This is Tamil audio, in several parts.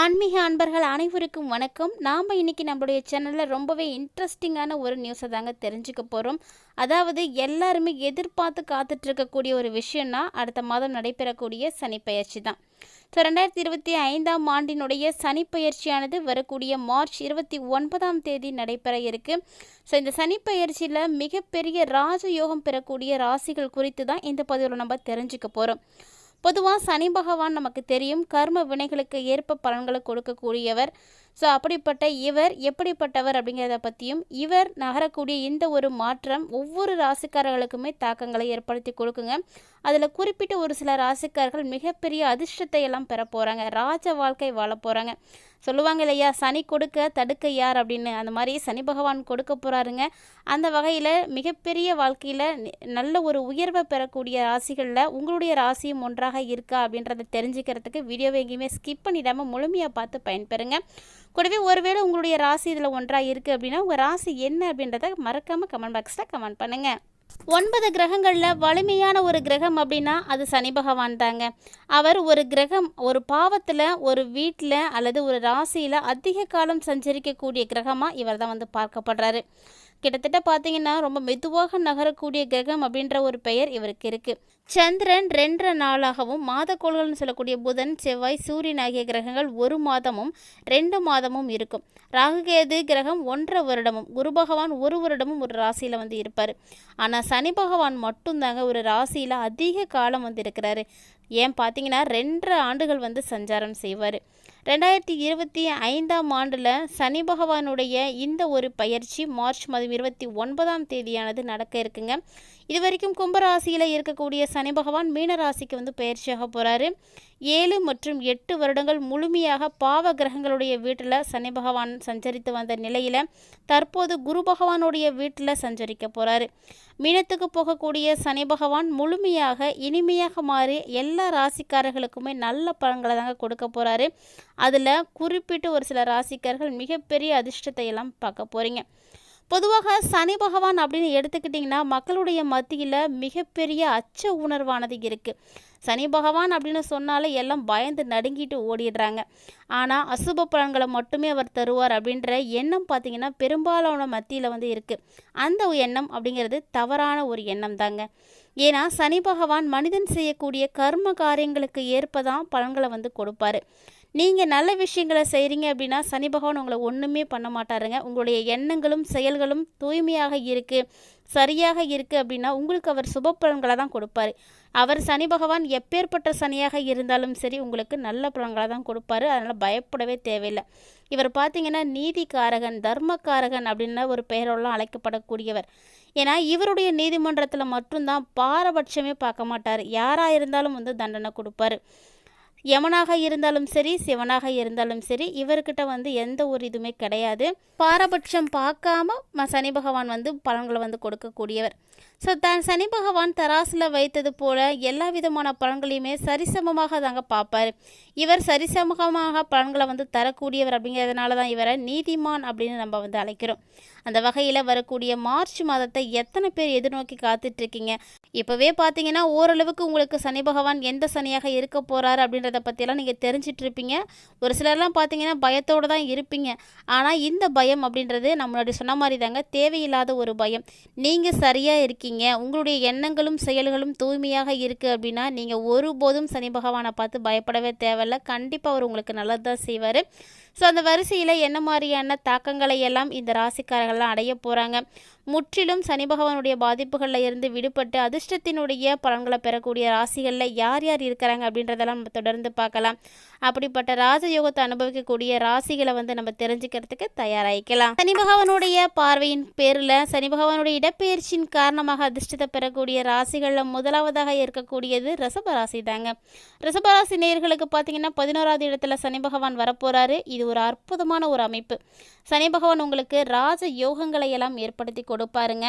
ஆன்மீக அன்பர்கள் அனைவருக்கும் வணக்கம். நாம் இன்னைக்கு நம்மளுடைய சேனலில் ரொம்பவே இன்ட்ரெஸ்டிங்கான ஒரு நியூஸை தாங்க தெரிஞ்சுக்க போகிறோம் அதாவது எல்லாருமே எதிர்பார்த்து காத்துட்ருக்கக்கூடிய ஒரு விஷயம்னா அடுத்த மாதம் நடைபெறக்கூடிய சனிப்பயிற்சி தான். ஸோ ரெண்டாயிரத்தி இருபத்தி ஐந்தாம் ஆண்டினுடைய சனிப்பயிற்சியானது வரக்கூடிய மார்ச் இருபத்தி ஒன்பதாம் தேதி நடைபெற இருக்கு. ஸோ இந்த சனிப்பயிற்சியில் மிகப்பெரிய ராஜயோகம் பெறக்கூடிய ராசிகள் குறித்து தான் இந்த பதிவில் நம்ம தெரிஞ்சுக்க போகிறோம் பொதுவாக சனி பகவான் நமக்கு தெரியும் கர்ம வினைகளுக்கு ஏற்ப பலன்களை கொடுக்கக்கூடியவர். ஸோ அப்படிப்பட்ட இவர் எப்படிப்பட்டவர் அப்படிங்கிறத பற்றியும் இவர் நகரக்கூடிய இந்த ஒரு மாற்றம் ஒவ்வொரு ராசிக்காரர்களுக்குமே தாக்கங்களை ஏற்படுத்தி கொடுக்குங்க. அதில் குறிப்பிட்ட ஒரு சில ராசிக்காரர்கள் மிகப்பெரிய அதிர்ஷ்டத்தை எல்லாம் பெற போகிறாங்க ராஜ வாழ்க்கை வாழ போகிறாங்க சொல்லுவாங்க இல்லையா சனி கொடுக்க தடுக்க யார் அப்படின்னு? அந்த மாதிரி சனி பகவான் கொடுக்க போகிறாருங்க அந்த வகையில் மிகப்பெரிய வாழ்க்கையில் நல்ல ஒரு உயர்வை பெறக்கூடிய ராசிகளில் உங்களுடைய ராசியும் ஒன்றாக இருக்கா அப்படின்றத தெரிஞ்சுக்கிறதுக்கு வீடியோவை எங்கேயுமே ஸ்கிப் பண்ணிடாமல் முழுமையாக பார்த்து பயன்பெறுங்க. கூடவே ஒருவேளை உங்களுடைய ராசி இதில் ஒன்றாக இருக்குது அப்படின்னா உங்கள் ராசி என்ன அப்படின்றத மறக்காமல் கமெண்ட் பாக்ஸில் கமெண்ட் பண்ணுங்கள் ஒன்பது கிரகங்களில் வலிமையான ஒரு கிரகம் அப்படின்னா அது சனி பகவான் தாங்க. அவர் ஒரு கிரகம் ஒரு பாவத்தில் ஒரு வீட்டில் அல்லது ஒரு ராசியில் அதிக காலம் சஞ்சரிக்கக்கூடிய கிரகமாக இவர் தான் வந்து பார்க்கப்படுறாரு. கிட்டத்தட்ட பார்த்தீங்கன்னா ரொம்ப மெதுவாக நகரக்கூடிய கிரகம் அப்படின்ற ஒரு பெயர் இவருக்கு இருக்குது சந்திரன் ரெண்டரை நாளாகவும் மாதக்கோள்கள்னு சொல்லக்கூடிய புதன் செவ்வாய் சூரியன் ஆகிய கிரகங்கள் ஒரு மாதமும் ரெண்டு மாதமும் இருக்கும். ராகுகேது கிரகம் ஒன்றரை வருடமும் குரு பகவான் ஒரு வருடமும் ஒரு ராசியில் வந்து இருப்பார். ஆனால் சனி பகவான் மட்டும்தாங்க ஒரு ராசியில் அதிக காலம் வந்து இருக்கிறாரு. ஏன் பார்த்தீங்கன்னா ரெண்டரை ஆண்டுகள் வந்து சஞ்சாரம் செய்வார். ரெண்டாயிரத்தி இருபத்தி ஐந்தாம் ஆண்டில் சனி பகவானுடைய இந்த ஒரு பயிற்சி மார்ச் மாதம் இருபத்தி ஒன்பதாம் தேதியானது நடக்க இருக்குங்க. இது வரைக்கும் கும்பராசியில் இருக்கக்கூடிய சனி பகவான் மீனராசிக்கு வந்து பயிற்சியாக போகிறாரு ஏழு மற்றும் எட்டு வருடங்கள் முழுமையாக பாவ கிரகங்களுடைய வீட்டில் சனி பகவான் சஞ்சரித்து வந்த நிலையில் தற்போது குரு பகவானுடைய வீட்டில் சஞ்சரிக்க போகிறாரு மீனத்துக்கு போகக்கூடிய சனி பகவான் முழுமையாக இனிமையாக மாறி எல்லா ராசிக்காரர்களுக்குமே நல்ல பலன்களை தாங்க கொடுக்க போகிறாரு அதில் குறிப்பிட்டு ஒரு சில ராசிக்காரர்கள் மிகப்பெரிய அதிர்ஷ்டத்தை எல்லாம் பார்க்க போகிறீங்க பொதுவாக சனி பகவான் அப்படின்னு எடுத்துக்கிட்டிங்கன்னா மக்களுடைய மத்தியில் மிகப்பெரிய அச்ச உணர்வானது இருக்குது சனி பகவான் அப்படின்னு சொன்னாலே எல்லாம் பயந்து நடுங்கிட்டு ஓடிடுறாங்க. ஆனால் அசுப பலன்களை மட்டுமே அவர் தருவார் அப்படின்ற எண்ணம் பார்த்திங்கன்னா பெரும்பாலான மத்தியில் வந்து இருக்குது அந்த எண்ணம் அப்படிங்கிறது தவறான ஒரு எண்ணம் தாங்க. ஏன்னா சனி பகவான் மனிதன் செய்யக்கூடிய கர்ம காரியங்களுக்கு ஏற்பதான் பலன்களை வந்து கொடுப்பாரு. நீங்கள் நல்ல விஷயங்களை செய்கிறீங்க அப்படின்னா சனி பகவான் உங்களை ஒன்றுமே பண்ண மாட்டாருங்க. உங்களுடைய எண்ணங்களும் செயல்களும் தூய்மையாக இருக்குது சரியாக இருக்குது அப்படின்னா உங்களுக்கு அவர் சுப பலன்களை தான் கொடுப்பாரு. அவர் சனி பகவான் எப்பேற்பட்ட சனியாக இருந்தாலும் சரி உங்களுக்கு நல்ல பலன்களை தான் கொடுப்பாரு. அதனால் பயப்படவே தேவையில்லை. இவர் பார்த்தீங்கன்னா நீதிக்காரகன் தர்மக்காரகன் அப்படின்ன ஒரு பெயரெல்லாம் அழைக்கப்படக்கூடியவர். ஏன்னா இவருடைய நீதிமன்றத்தில் மட்டும்தான் பாரபட்சமே பார்க்க மாட்டார். யாராக இருந்தாலும் வந்து தண்டனை கொடுப்பாரு. யமனாக இருந்தாலும் சரி சிவனாக இருந்தாலும் சரி இவர்கிட்ட வந்து எந்த ஒரு இதுவுமே கிடையாது. பாரபட்சம் பார்க்காம சனி பகவான் வந்து பலன்களை வந்து கொடுக்கக்கூடியவர். ஸோ தான் சனி பகவான் தராசில் வைத்தது போல எல்லா விதமான பலன்களையுமே சரிசமமாக தாங்க பார்ப்பார். இவர் சரிசமமாக பலன்களை வந்து தரக்கூடியவர் அப்படிங்கிறதுனால தான் இவரை நீதிமான் அப்படின்னு நம்ம வந்து அழைக்கிறோம். அந்த வகையில் வரக்கூடிய மார்ச் மாதத்தை எத்தனை பேர் எதிர்நோக்கி காத்துட்ருக்கீங்க? இப்போவே பார்த்தீங்கன்னா ஓரளவுக்கு உங்களுக்கு சனி பகவான் எந்த சனியாக இருக்க போகிறாரு அப்படின்றத பற்றியெல்லாம் நீங்கள் தெரிஞ்சிட்ருப்பீங்க. ஒரு சிலர்லாம் பார்த்தீங்கன்னா பயத்தோடு தான் இருப்பீங்க. ஆனால் இந்த பயம் அப்படின்றது நம்மளுடைய சொன்ன மாதிரி தாங்க தேவையில்லாத ஒரு பயம். நீங்கள் சரியாக இருக்கீங்க உங்களுடைய எண்ணங்களும் செயல்களும் தூய்மையாக இருக்குது அப்படின்னா நீங்கள் ஒருபோதும் சனி பகவானை பார்த்து பயப்படவே தேவையில்ல. கண்டிப்பாக அவர் உங்களுக்கு நல்லது தான் செய்வார். ஸோ அந்த வரிசையில் என்ன மாதிரியான தாக்கங்களை எல்லாம் இந்த ராசிக்காரர்கள்லாம் அடைய போகிறாங்க முற்றிலும் சனி பகவானுடைய பாதிப்புகளில் இருந்து விடுபட்டு அதிர்ஷ்டத்தினுடைய பலன்களை பெறக்கூடிய ராசிகளில் யார் யார் இருக்கிறாங்க அப்படின்றதெல்லாம் நம்ம தொடர்ந்து பார்க்கலாம். அப்படிப்பட்ட ராஜயோகத்தை அனுபவிக்கக்கூடிய ராசிகளை வந்து நம்ம தெரிஞ்சுக்கிறதுக்கு தயாராகிக்கலாம் சனி பகவானுடைய பார்வையின் பேரில் சனி பகவானுடைய இடப்பெயர்ச்சியின் காரணமாக அதிர்ஷ்டத்தை பெறக்கூடிய ராசிகளில் முதலாவதாக இருக்கக்கூடியது ரிசபராசி தாங்க. ரிசபராசி நேர்களுக்கு பார்த்தீங்கன்னா பதினோராவது இடத்துல சனி பகவான் வரப்போகிறாரு இது ஒரு அற்புதமான ஒரு அமைப்பு. சனி பகவான் உங்களுக்கு ராஜ யோகங்களை எல்லாம் ஏற்படுத்தி கொடுப்பாருங்க.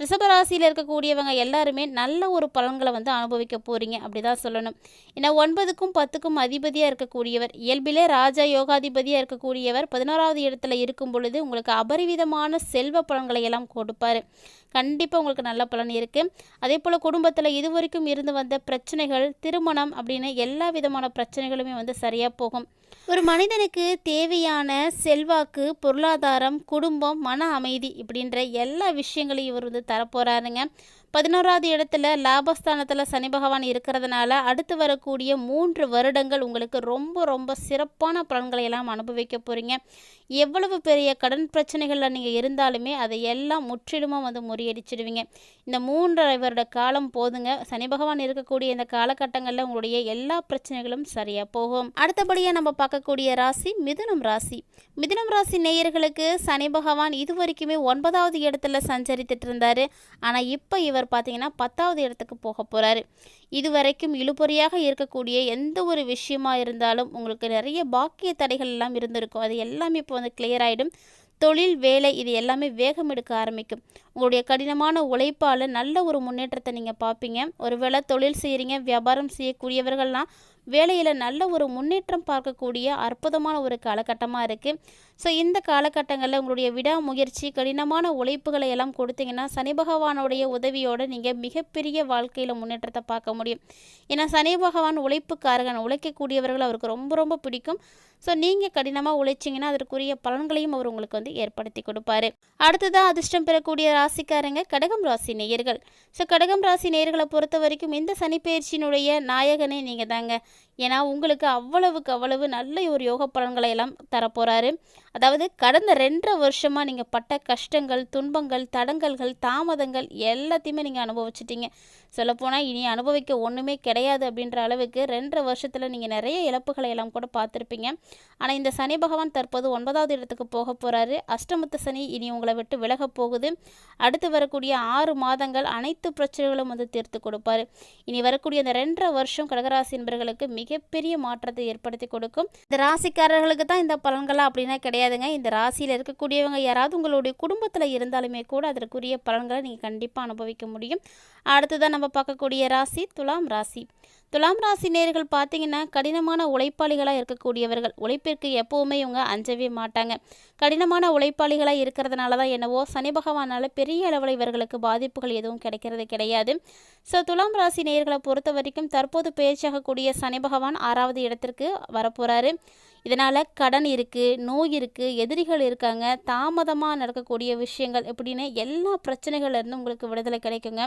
ரிஷபராசியில் இருக்கக்கூடியவங்க எல்லாருமே நல்ல ஒரு பலன்களை வந்து அனுபவிக்க போகிறீங்க அப்படி தான் சொல்லணும். ஏன்னா ஒன்பதுக்கும் பத்துக்கும் அதிபதியாக இருக்கக்கூடியவர் இயல்பிலே ராஜா யோகாதிபதியாக இருக்கக்கூடியவர் பதினோராவது இடத்துல இருக்கும் பொழுது உங்களுக்கு அபரிவிதமான செல்வ பலன்களை எல்லாம் கொடுப்பாரு. கண்டிப்பாக உங்களுக்கு நல்ல பலன் இருக்குது அதே போல் குடும்பத்தில் இதுவரைக்கும் இருந்து வந்த பிரச்சனைகள் திருமணம் அப்படின்னு எல்லா விதமான பிரச்சனைகளுமே வந்து சரியாக போகும். ஒரு மனிதனுக்கு தேவையான செல்வாக்கு பொருளாதாரம் குடும்பம் மன அமைதி இப்படின்ற எல்லா விஷயங்களையும் இவர் வந்து தரப்போகிறாருங்க பதினோராவது இடத்துல லாபஸ்தானத்தில் சனி பகவான் இருக்கிறதுனால அடுத்து வரக்கூடிய மூன்று வருடங்கள் உங்களுக்கு ரொம்ப ரொம்ப சிறப்பான பலன்களை எல்லாம் அனுபவிக்க போகிறீங்க எவ்வளவு பெரிய கடன் பிரச்சனைகளில் நீங்கள் இருந்தாலுமே அதை எல்லாம் முற்றிலுமாக வந்து முறியடிச்சிடுவீங்க. இந்த மூன்றரை வருட காலம் போதுங்க. சனி பகவான் இருக்கக்கூடிய இந்த காலகட்டங்களில் உங்களுடைய எல்லா பிரச்சனைகளும் சரியாக போகும். அடுத்தபடியாக நம்ம பார்க்கக்கூடிய ராசி மிதுனம் ராசி. மிதுனம் ராசி நேயர்களுக்கு சனி பகவான் இது வரைக்குமே ஒன்பதாவது இடத்துல சஞ்சரித்துட்டு இருந்தார். ஆனால் இப்போ இவர் பார்த்தீங்கன்னா பத்தாவது இடத்துக்கு போக போகிறாரு இதுவரைக்கும் இழுபறியாக இருக்கக்கூடிய எந்த ஒரு விஷயமா இருந்தாலும் உங்களுக்கு நிறைய பாக்கிய தடைகள் எல்லாம் இருந்திருக்கும். அது எல்லாமே இப்போ வந்து கிளியர் ஆகிடும் தொழில் வேலை இது எல்லாமே வேகம் எடுக்க ஆரம்பிக்கும். உங்களுடைய கடினமான உழைப்பால் நல்ல ஒரு முன்னேற்றத்தை நீங்கள் பார்ப்பீங்க ஒருவேளை தொழில் செய்கிறீங்க வியாபாரம் செய்யக்கூடியவர்கள்லாம் வேலையில் நல்ல ஒரு முன்னேற்றம் பார்க்கக்கூடிய அற்புதமான ஒரு காலகட்டமாக இருக்குது ஸோ இந்த காலகட்டங்களில் உங்களுடைய விடாமுயற்சி கடினமான உழைப்புகளை எல்லாம் கொடுத்தீங்கன்னா சனி பகவானுடைய உதவியோடு நீங்கள் மிகப்பெரிய வாழ்க்கையில் முன்னேற்றத்தை பார்க்க முடியும். ஏன்னா சனி பகவான் உழைப்புக்காரகன் உழைக்கக்கூடியவர்கள் அவருக்கு ரொம்ப ரொம்ப பிடிக்கும். ஸோ நீங்கள் கடினமாக உழைச்சிங்கன்னா அதற்குரிய பலன்களையும் அவர் உங்களுக்கு வந்து ஏற்படுத்தி கொடுப்பாரு. அடுத்ததாக அதிர்ஷ்டம் பெறக்கூடிய ராசிக்காரங்க கடகம் ராசி நேயர்கள். ஸோ கடகம் ராசி நேயர்களை பொறுத்த வரைக்கும் இந்த சனிப்பெயர்ச்சியினுடைய நாயகனே நீங்கள் தாங்க ஏன்னா உங்களுக்கு அவ்வளவுக்கு அவ்வளவு நல்ல ஒரு யோக பலன்களை எல்லாம் தரப்போகிறாரு அதாவது கடந்த ரெண்டரை வருஷமாக நீங்கள் பட்ட கஷ்டங்கள் துன்பங்கள் தடங்கல்கள் தாமதங்கள் எல்லாத்தையுமே நீங்கள் அனுபவிச்சிட்டீங்க. சொல்லப்போனால் இனி அனுபவிக்க ஒன்றுமே கிடையாது அப்படின்ற அளவுக்கு ரெண்டரை வருஷத்தில் நீங்கள் நிறைய இழப்புகளை எல்லாம் கூட பார்த்துருப்பீங்க. ஆனால் இந்த சனி பகவான் தற்போது ஒன்பதாவது இடத்துக்கு போக போகிறாரு அஷ்டமத்து சனி இனி உங்களை விட்டு விலக போகுது. அடுத்து வரக்கூடிய ஆறு மாதங்கள் அனைத்து பிரச்சனைகளும் வந்து தீர்த்து கொடுப்பாரு. இனி வரக்கூடிய அந்த ரெண்டரை வருஷம் கடகராசி என்பர்களுக்கு மிகப்பெரிய மாற்றத்தை ஏற்படுத்தி கொடுக்கும். இந்த ராசிக்காரர்களுக்கு தான் இந்த பலன்களா அப்படின்னா கிடையாதுங்க. இந்த ராசியில் இருக்கக்கூடியவங்க யாராவது உங்களுடைய குடும்பத்தில் இருந்தாலுமே கூட அதற்குரிய பலன்களை நீங்கள் கண்டிப்பாக அனுபவிக்க முடியும். அடுத்ததான் நம்ம பார்க்கக்கூடிய ராசி துலாம் ராசி. துலாம் ராசி நேர்கள் பார்த்தீங்கன்னா கடினமான உழைப்பாளிகளாக இருக்கக்கூடியவர்கள். உழைப்பிற்கு எப்போவுமே இவங்க அஞ்சவே மாட்டாங்க. கடினமான உழைப்பாளிகளாக இருக்கிறதுனால தான் என்னவோ சனி பகவானால் பெரிய அளவில் இவர்களுக்கு பாதிப்புகள் எதுவும் கிடைக்கிறது கிடையாது. ஸோ துலாம் ராசி நேர்களை பொறுத்த வரைக்கும் தற்போது பேச்சாகக்கூடிய சனி பகவான் ஆறாவது இடத்திற்கு வரப்போகிறாரு இதனால் கடன் இருக்குது நோய் இருக்குது எதிரிகள் இருக்காங்க தாமதமாக நடக்கக்கூடிய விஷயங்கள் இப்படின்னு எல்லா பிரச்சனைகள்லேருந்து உங்களுக்கு விடுதலை கிடைக்குங்க.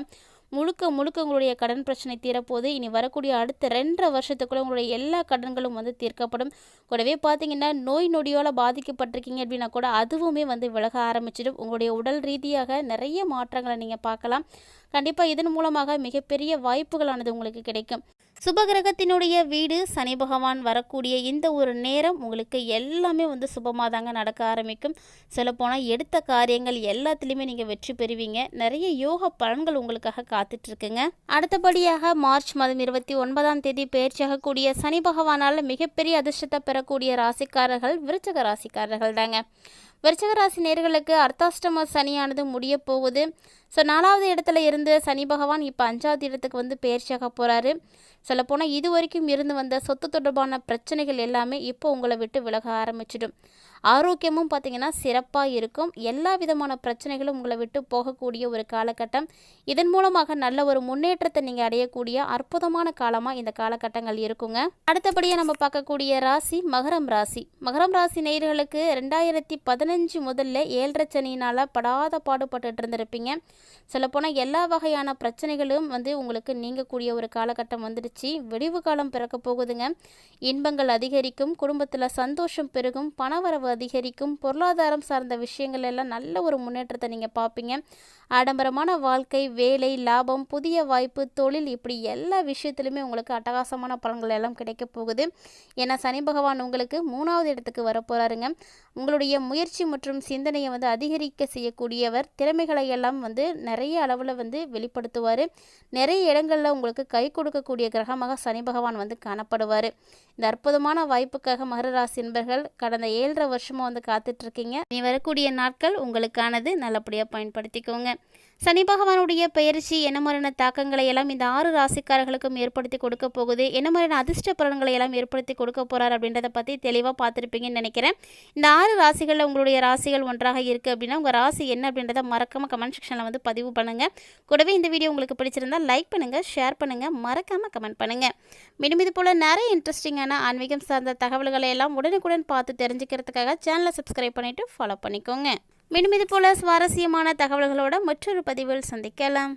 முழுக்க முழுக்க உங்களுடைய கடன் பிரச்சனை தீரப்போது இனி வரக்கூடிய அடுத்த ரெண்டரை வருஷத்துக்குள்ள உங்களுடைய எல்லா கடன்களும் வந்து தீர்க்கப்படும். கூடவே பார்த்தீங்கன்னா நோய் நொடியால் பாதிக்கப்பட்டிருக்கீங்க அப்படின்னா கூட அதுவுமே வந்து விலக ஆரம்பிச்சிடும். உங்களுடைய உடல் ரீதியாக நிறைய மாற்றங்களை நீங்கள் பார்க்கலாம். கண்டிப்பாக இதன் மூலமாக மிகப்பெரிய வாய்ப்புகளானது உங்களுக்கு கிடைக்கும். சுபகிரகத்தினுடைய வீடு சனி பகவான் வரக்கூடிய இந்த ஒரு நேரம் உங்களுக்கு எல்லாமே வந்து சுபமாக தாங்க நடக்க ஆரம்பிக்கும். சொல்லப்போனால் எடுத்த காரியங்கள் எல்லாத்துலேயுமே நீங்கள் வெற்றி பெறுவீங்க. நிறைய யோக பலன்கள் உங்களுக்காக காத்துட்ருக்குங்க. அடுத்தபடியாக மார்ச் மாதம் இருபத்தி ஒன்பதாம் தேதி பயிற்சியாகக்கூடிய சனி பகவானால் மிகப்பெரிய அதிர்ஷ்டத்தை பெறக்கூடிய ராசிக்காரர்கள் விருச்சக ராசிக்காரர்கள் தாங்க விருச்சக ராசி நேர்களுக்கு அர்த்தாஷ்டம சனியானது முடிய போகுது. ஸோ நாலாவது இடத்துல இருந்து சனி பகவான் இப்போ அஞ்சாவது இடத்துக்கு வந்து பயிற்சியாக போகிறாரு சொல்லப்போனால் இது வரைக்கும் இருந்து வந்த சொத்து தொடர்பான பிரச்சனைகள் எல்லாமே இப்போ உங்களை விட்டு விலக ஆரம்பிச்சிடும். ஆரோக்கியமும் பார்த்திங்கன்னா சிறப்பாக இருக்கும். எல்லா விதமான பிரச்சனைகளும் உங்களை விட்டு போகக்கூடிய ஒரு காலகட்டம். இதன் மூலமாக நல்ல ஒரு முன்னேற்றத்தை நீங்கள் அடையக்கூடிய அற்புதமான காலமாக இந்த காலகட்டங்கள் இருக்குங்க. அடுத்தபடியாக நம்ம பார்க்கக்கூடிய ராசி மகரம் ராசி. மகரம் ராசி நேயர்களுக்கு ரெண்டாயிரத்தி பதினஞ்சு முதல்ல ஏழரை சனியினால் படாத பாடுபட்டு இருந்திருப்பீங்க. சொல்லப்போனால் எல்லா வகையான பிரச்சனைகளும் வந்து உங்களுக்கு நீங்கக்கூடிய ஒரு காலகட்டம் வந்துடுச்சு. வெடிவு காலம் பிறக்க போகுதுங்க. இன்பங்கள் அதிகரிக்கும் குடும்பத்தில் சந்தோஷம் பெருகும் பணவரவு அதிகரிக்கும் பொருளாதாரம் சார்ந்த விஷயங்கள் எல்லாம் நல்ல ஒரு முன்னேற்றத்தை நீங்கள் பார்ப்பீங்க. ஆடம்பரமான வாழ்க்கை வேலை லாபம் புதிய வாய்ப்பு தொழில் இப்படி எல்லா விஷயத்துலையுமே உங்களுக்கு அட்டகாசமான பலன்கள் எல்லாம் கிடைக்க போகுது. ஏன்னா சனி பகவான் உங்களுக்கு மூணாவது இடத்துக்கு வரப்போகிறாருங்க உங்களுடைய முயற்சி மற்றும் சிந்தனையை வந்து அதிகரிக்க செய்யக்கூடியவர். திறமைகளை எல்லாம் வந்து நிறைய அளவில் வந்து வெளிப்படுத்துவார். நிறைய இடங்களில் உங்களுக்கு கை கொடுக்கக்கூடிய கிரகமாக சனி பகவான் வந்து காணப்படுவார். இந்த அற்புதமான வாய்ப்புக்காக மகர ராசி என்பர்கள் கடந்த ஏழரை வருஷமாக வந்து காத்துட்ருக்கீங்க நீ வரக்கூடிய நாட்கள் உங்களுக்கானது. நல்லபடியாக பயன்படுத்திக்கோங்க. சனி பகவானுடைய பயிற்சி என்ன மாதிரியான தாக்கங்களை எல்லாம் இந்த ஆறு ராசிக்காரர்களுக்கும் ஏற்படுத்தி கொடுக்க போகுது. என்ன மாதிரியான அதிர்ஷ்ட பலன்களை எல்லாம் ஏற்படுத்தி கொடுக்க போகிறார் அப்படின்றத பற்றி தெளிவாக பார்த்துருப்பீங்கன்னு நினைக்கிறேன். இந்த ஆறு ராசிகளில் உங்களுடைய ராசிகள் ஒன்றாக இருக்குது அப்படின்னா உங்கள் ராசி என்ன அப்படின்றத மறக்காமல் கமெண்ட் செக்ஷனில் வந்து பதிவு பண்ணுங்கள் கூடவே இந்த வீடியோ உங்களுக்கு பிடிச்சிருந்தால் லைக் பண்ணுங்கள் ஷேர் பண்ணுங்கள் மறக்காமல் கமெண்ட் பண்ணுங்கள் மீண்டும் இது போல் நிறைய இன்ட்ரெஸ்டிங்கான ஆன்மீகம் சார்ந்த தகவல்களை எல்லாம் உடனுக்குடன் பார்த்து தெரிஞ்சுக்கிறதுக்காக சேனலை சப்ஸ்கிரைப் பண்ணிவிட்டு ஃபாலோ பண்ணிக்கோங்க. மீண்டும் இது போல சுவாரஸ்யமான தகவல்களோட மற்றொரு பதிவில் சந்திக்கலாம்.